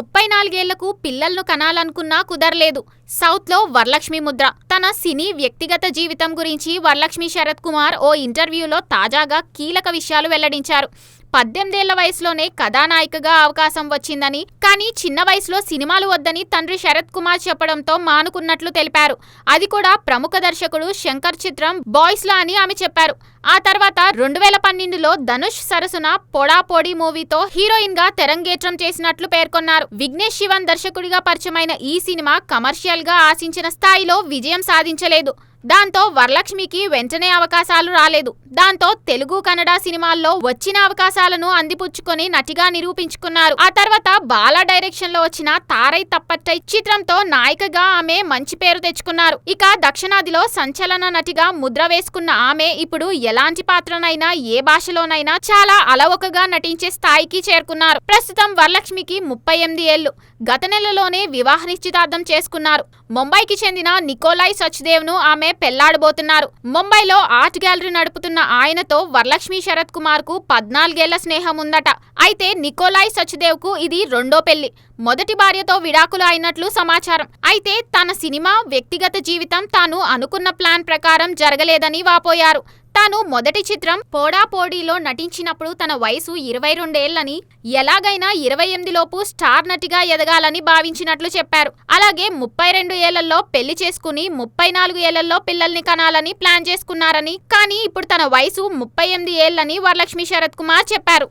ముప్పై నాలుగేళ్ళకు పిల్లలను కనాలనుకున్నా కుదరలేదు. సౌత్లో వరలక్ష్మి ముద్ర తన సినీ వ్యక్తిగత జీవితం గురించి వరలక్ష్మి శరత్ కుమార్ ఓ ఇంటర్వ్యూలో తాజాగా కీలక విషయాలు వెల్లడించారు. పద్దెనిమిదేళ్ళ వయసులోనే కథానాయికగా అవకాశం వచ్చిందని కానీ చిన్న వయసులో సినిమాలు వద్దని తండ్రి శరత్ కుమార్ చెప్పడంతో మానుకున్నట్లు తెలిపారు. అది కూడా ప్రముఖ దర్శకుడు శంకర్ చిత్రం బాయ్స్లో అని ఆమె చెప్పారు. ఆ తర్వాత రెండు వేల పన్నెండులో ధనుష్ సరసన పొడా పొడి మూవీతో హీరోయిన్గా తెరంగేట్రం చేసినట్లు పేర్కొన్నారు. విఘ్నేష్ శివన్ దర్శకుడిగా పరిచయమైన ఈ సినిమా కమర్షియల్గా ఆశించిన స్థాయిలో విజయం సాధించలేదు. దాంతో వరలక్ష్మికి వెంటనే అవకాశాలు రాలేదు. దాంతో తెలుగు కన్నడ సినిమాల్లో వచ్చిన అవకాశాలను అందిపుచ్చుకొని నటిగా నిరూపించుకున్నారు. ఆ తర్వాత బాలా డైరెక్షన్లో వచ్చిన తారై తప్పట్టై చిత్రంతో నాయికగా ఆమె మంచి పేరు తెచ్చుకున్నారు. ఇక దక్షిణాదిలో సంచలన నటిగా ముద్ర వేసుకున్న ఆమె ఇప్పుడు ఎలాంటి పాత్రనైనా ఏ భాషలోనైనా చాలా అలవకగా నటించే స్థాయికి చేరుకున్నారు. ప్రస్తుతం వరలక్ష్మికి ముప్పై ఎనిమిది ఏళ్ళు గత నెలలోనే వివాహ నిశ్చితార్థం చేసుకున్నారు. ముంబైకి చెందిన నికోలాయ్ సచ్దేవ్ను ఆమె పెళ్ళాడబోతున్నారు. ముంబైలో ఆర్ట్ గ్యాలరీ నడుపుతున్న ఆయనతో వరలక్ష్మి శరత్ కుమార్కు పద్నాలుగేళ్ళ స్నేహం ఉందట అయితే నికోలాయ్ సచ్దేవ్కు ఇది రెండో పెళ్ళి. మొదటి భార్యతో విడాకులు అయినట్లు సమాచారం. అయితే తన సినిమా వ్యక్తిగత జీవితం తాను అనుకున్న ప్లాన్ ప్రకారం జరగలేదని వాపోయారు. తాను మొదటి చిత్రం పోడా పోడీలో నటించినప్పుడు తన వయసు ఇరవై రెండేళ్ళని ఎలాగైనా ఇరవై ఎనిమిదిలోపు స్టార్ నటిగా ఎదగాలని భావించినట్లు చెప్పారు. అలాగే ముప్పై రెండు ఏళ్ళలో పెళ్ళి చేసుకుని ముప్పై నాలుగు ఏళ్ళలో పిల్లల్ని కనాలని ప్లాన్ చేసుకున్నారని కానీ ఇప్పుడు తన వయసు ముప్పై ఎనిమిది ఏళ్ళని వరలక్ష్మి శరత్ కుమార్ చెప్పారు.